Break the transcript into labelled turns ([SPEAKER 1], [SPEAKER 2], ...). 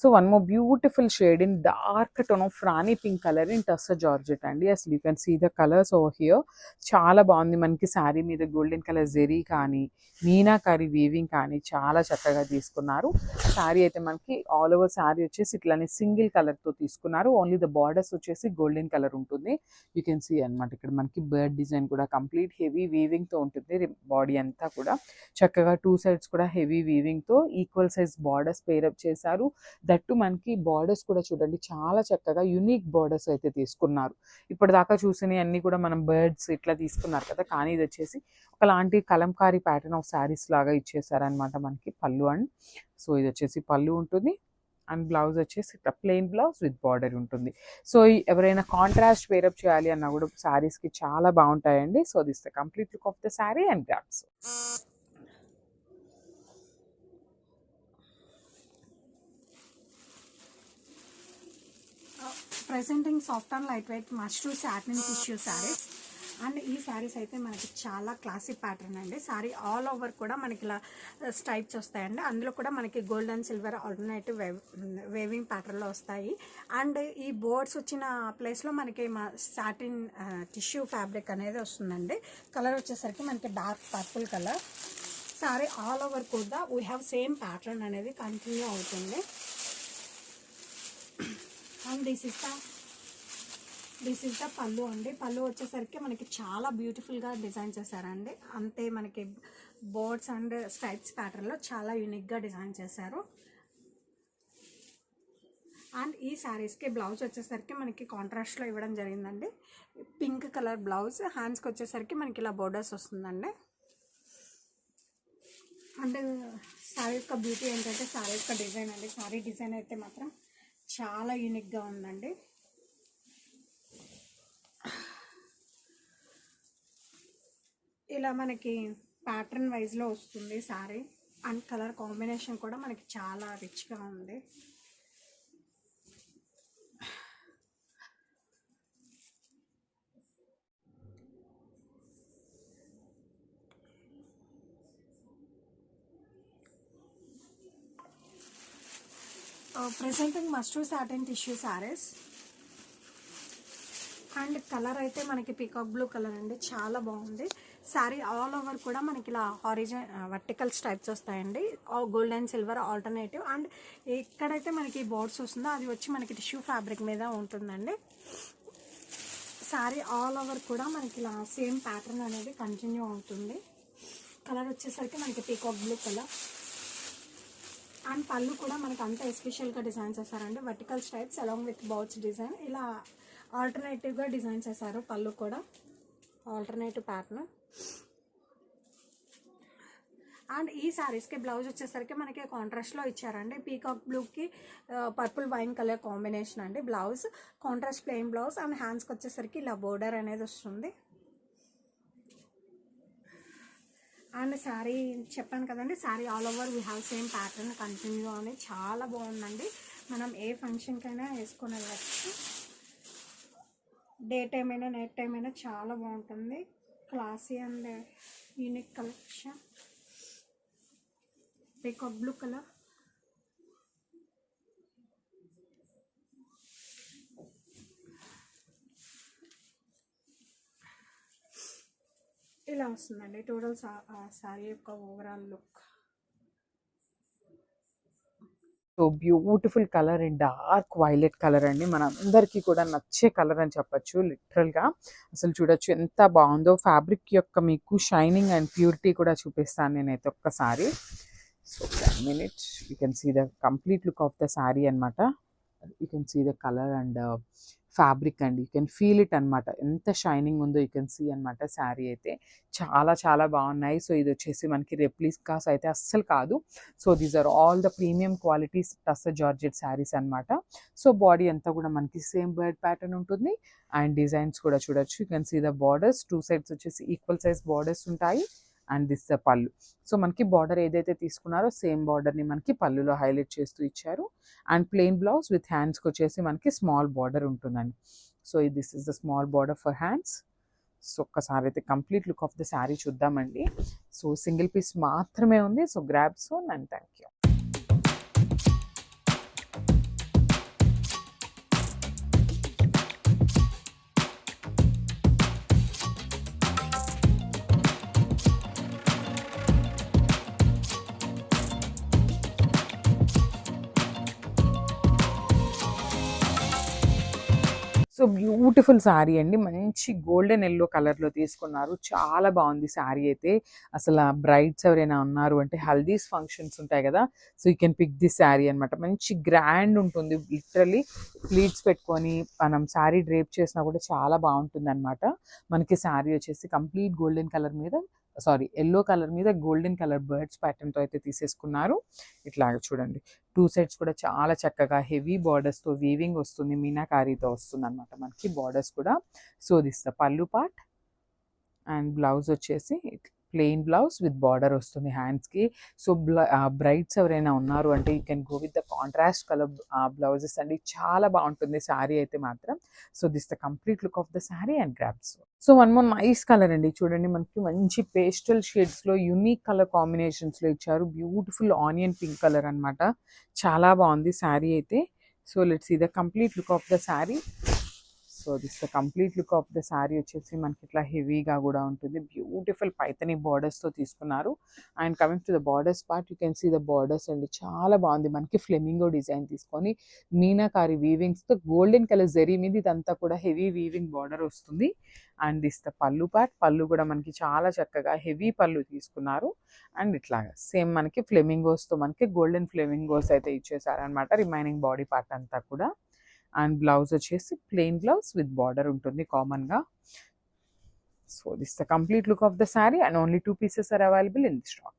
[SPEAKER 1] So one more beautiful shade in dark tone of rani pink colour in tussar georgette అండి. అసలు you can see the colours over here చాలా బాగుంది. మనకి శారీ మీద golden colour zari కానీ meenakari weaving కానీ చాలా చక్కగా తీసుకున్నారు. శారీ అయితే మనకి ఆల్ ఓవర్ శారీ వచ్చేసి ఇట్లానే సింగిల్ కలర్తో తీసుకున్నారు. ఓన్లీ ద బార్డర్స్ వచ్చేసి గోల్డెన్ కలర్ ఉంటుంది. యూ కెన్ సీ అనమాట ఇక్కడ మనకి బర్డ్ డిజైన్ కూడా కంప్లీట్ హెవీ వీవింగ్తో ఉంటుంది. బాడీ అంతా కూడా. చక్కగా టూ సైడ్స్ కూడా హెవీ వీవింగ్తో equal size borders pair up చేశారు. దట్టు మనకి బార్డర్స్ కూడా చూడండి చాలా చక్కగా యునిక్ బార్డర్స్ అయితే తీసుకున్నారు. ఇప్పటిదాకా చూసినవి అన్ని కూడా మనం బర్డ్స్ ఇట్లా తీసుకున్నారు కదా కానీ ఇది వచ్చేసి ఒకలాంటి కలంకారీ ప్యాటర్న్ ఆఫ్ శారీస్ లాగా ఇచ్చేసారనమాట మనకి పళ్ళు అండ్ సో ఇది వచ్చేసి పళ్ళు ఉంటుంది అండ్ బ్లౌజ్ వచ్చేసి ఇట్లా ప్లెయిన్ బ్లౌజ్ విత్ బార్డర్ ఉంటుంది. సో ఎవరైనా కాంట్రాస్ట్ వేరప్ చేయాలి అన్నా కూడా శారీస్కి చాలా బాగుంటాయండి. So this the complete look of the sari and grapes
[SPEAKER 2] presenting soft and light weight mashru satin tissue saris and ఈ శారీస్ అయితే మనకి చాలా క్లాసిక్ ప్యాటర్న్ అండి. శారీ ఆల్ ఓవర్ కూడా మనకి ఇలా uh, స్ట్రైప్స్ వస్తాయండి. అందులో కూడా మనకి gold and silver alternative weaving ప్యాటర్న్లో వస్తాయి. అండ్ ఈ బోర్డ్స్ వచ్చిన ప్లేస్లో మనకి సాటిన్ టిష్యూ ఫ్యాబ్రిక్ అనేది వస్తుందండి. కలర్ వచ్చేసరికి మనకి dark purple colour sari all over కూడా వీ హ్యావ్ సేమ్ ప్యాటర్న్ అనేది కంటిన్యూ అవుతుంది. And this is the this is the pallu అండి. పళ్ళు వచ్చేసరికి మనకి చాలా బ్యూటిఫుల్గా డిజైన్ చేశారండి. అంతే మనకి బోర్డ్స్ అండ్ స్ట్రైప్స్ ప్యాటర్న్లో చాలా యూనిక్గా డిజైన్ చేశారు. అండ్ ఈ శారీస్కి బ్లౌజ్ వచ్చేసరికి మనకి కాంట్రాస్ట్లో ఇవ్వడం జరిగిందండి. పింక్ కలర్ బ్లౌజ్ హ్యాండ్స్కి వచ్చేసరికి మనకి ఇలా బోర్డర్స్ వస్తుందండి. అండ్ శారీ యొక్క బ్యూటీ ఏంటంటే శారీ యొక్క డిజైన్ అండి. శారీ డిజైన్ అయితే మాత్రం చాలా యూనిక్గా ఉందండి. ఇలా మనకి ప్యాటర్న్ వైజ్లో వస్తుంది సారీ. అండ్ కలర్ కాంబినేషన్ కూడా మనకి చాలా రిచ్గా ఉంది. Presenting mashru satin tissue saris and colour అయితే మనకి పీకాక్ బ్లూ కలర్ అండి. చాలా బాగుంది. శారీ ఆల్ ఓవర్ కూడా మనకి ఇలా ఆరిజిన్ వర్టికల్ స్ట్రైప్స్ వస్తాయండి. Gold and silver alternative and ఎక్కడైతే మనకి బోర్డ్స్ వస్తుందో అది వచ్చి మనకి టిష్యూ ఫ్యాబ్రిక్ మీద ఉంటుందండి. శారీ ఆల్ ఓవర్ కూడా మనకి ఇలా సేమ్ ప్యాటర్న్ అనేది కంటిన్యూ అవుతుంది. కలర్ వచ్చేసరికి మనకి peacock blue colour and pallu కూడా మనకు అంత ఎస్పెషల్గా డిజైన్ చేశారండి. వర్టికల్ స్ట్రైప్స్ అలాంగ్ విత్ బౌచ్ డిజైన్. ఇలా ఆల్టర్నేటివ్గా డిజైన్ చేశారు పళ్ళు కూడా. Alternative pattern. అండ్ ఈ శారీస్కి బ్లౌజ్ వచ్చేసరికి మనకి కాంట్రాస్ట్లో ఇచ్చారండి. పీకాక్ బ్లూకి పర్పుల్ వైన్ కలర్ కాంబినేషన్ అండి blouse. Contrast plain blouse and హ్యాండ్స్కి వచ్చేసరికి ఇలా బోర్డర్ అనేది వస్తుంది. అండ్ శారీ చెప్పాను కదండి sari all over we have same pattern continue అని చాలా బాగుందండి. మనం ఏ ఫంక్షన్కైనా వేసుకొని వెళ్ళచ్చు. డే టైం అయినా నైట్ టైం అయినా చాలా బాగుంటుంది. Classy and unique collection. Peacock blue colour వస్తుందండి. టోటల్ శారీ యొక్క overall look
[SPEAKER 1] so beautiful colour and dark violet colour అండి. మన అందరికీ కూడా నచ్చే కలర్ అని చెప్పొచ్చు లిటరల్గా అసలు చూడొచ్చు ఎంత బాగుందో. ఫ్యాబ్రిక్ యొక్క మీకు షైనింగ్ అండ్ ప్యూరిటీ కూడా చూపిస్తాను నేనైతే ఒక్కసారి so ten minutes you can see the complete look of the sari అనమాట you can see the colour and fabric అండి. యూ కెన్ ఫీల్ ఇట్ అనమాట ఎంత షైనింగ్ ఉందో యూ కెన్ సీ అనమాట శారీ అయితే. చాలా చాలా బాగున్నాయి. సో ఇది వచ్చేసి మనకి రెప్లికాస్ అయితే అస్సలు కాదు. So these are all the premium qualities టస్ georgette saris అనమాట సో బాడీ అంతా కూడా మనకి సేమ్ బర్డ్ ప్యాటర్న్ ఉంటుంది. అండ్ డిజైన్స్ కూడా చూడొచ్చు. You can see the borders. Two sides వచ్చేసి ఈక్వల్ సైజ్ బార్డర్స్ ఉంటాయి. And this the pallu. So మనకి బార్డర్ ఏదైతే తీసుకున్నారో సేమ్ బార్డర్ని మనకి పళ్ళులో హైలైట్ చేస్తూ ఇచ్చారు. అండ్ ప్లెయిన్ బ్లౌజ్ విత్ హ్యాండ్స్కి వచ్చేసి మనకి స్మాల్ బార్డర్ ఉంటుందండి. So this is the small border for hands. So ఒక్కసారి అయితే complete look of the sari చూద్దామండి. సో సింగిల్ పీస్ మాత్రమే ఉంది. So grab so and thank you so beautiful sari అండి. మంచి గోల్డెన్ ఎల్లో కలర్లో తీసుకున్నారు. చాలా బాగుంది శారీ అయితే. అసలు బ్రైడ్స్ ఎవరైనా ఉన్నారు అంటే హల్దీస్ ఫంక్షన్స్ ఉంటాయి కదా so you can pick this sari అనమాట మంచి గ్రాండ్ ఉంటుంది. లిటరలీ ప్లీట్స్ పెట్టుకొని మనం శారీ డ్రేప్ చేసినా కూడా చాలా బాగుంటుంది అనమాట మనకి శారీ వచ్చేసి కంప్లీట్ గోల్డెన్ కలర్ మీద సారీ ఎల్లో కలర్ మీద గోల్డెన్ కలర్ బర్డ్స్ ప్యాటర్న్తో అయితే తీసేసుకున్నారు. ఇట్లాగ చూడండి. టూ సైడ్స్ కూడా చాలా చక్కగా హెవీ బార్డర్స్తో వీవింగ్ వస్తుంది మీనాకారీతో వస్తుంది అనమాట మనకి బార్డర్స్ కూడా. సో దిస్ ద పళ్ళు పార్ట్ అండ్ బ్లౌజ్ వచ్చేసి ప్లెయిన్ బ్లౌజ్ విత్ బార్డర్ వస్తుంది హ్యాండ్స్కి. సో బ్రైడ్స్ ఎవరైనా ఉన్నారు అంటే you can go with the contrast colour blouses అండి. చాలా బాగుంటుంది శారీ అయితే మాత్రం. So this the complete look of the sari and grapes. So one more nice colour అండి. చూడండి మనకి మంచి పేస్టల్ షేడ్స్లో యూనిక్ కలర్ కాంబినేషన్స్లో ఇచ్చారు. బ్యూటిఫుల్ ఆనియన్ పింక్ కలర్ అన్నమాట. చాలా బాగుంది శారీ అయితే. సో లెట్స్ ఈ the complete look of the sari. So this the complete look of the sari వచ్చేసి మనకి ఇట్లా హెవీగా కూడా ఉంటుంది. బ్యూటిఫుల్ పైతని బార్డర్స్తో తీసుకున్నారు. And coming to the borders part you can see the borders అండి. చాలా బాగుంది. మనకి ఫ్లెమింగో డిజైన్ తీసుకొని మీనాకారి వీవింగ్స్తో గోల్డెన్ కలర్ జరీ మీద ఇదంతా కూడా హెవీ వీవింగ్ బార్డర్ వస్తుంది. And this the pallu part పళ్ళు కూడా మనకి చాలా చక్కగా హెవీ పళ్ళు తీసుకున్నారు. అండ్ ఇట్లాగా సేమ్ మనకి ఫ్లెమింగోస్తో మనకి గోల్డెన్ ఫ్లెమింగోస్ అయితే ఇచ్చేసారనమాట రిమైనింగ్ బాడీ పార్ట్ అంతా కూడా. అండ్ బ్లౌజ్ వచ్చేసి ప్లెయిన్ బ్లౌజ్ విత్ బార్డర్ ఉంటుంది కామన్గా. So this the complete look of the sari and only two pieces are available in the stock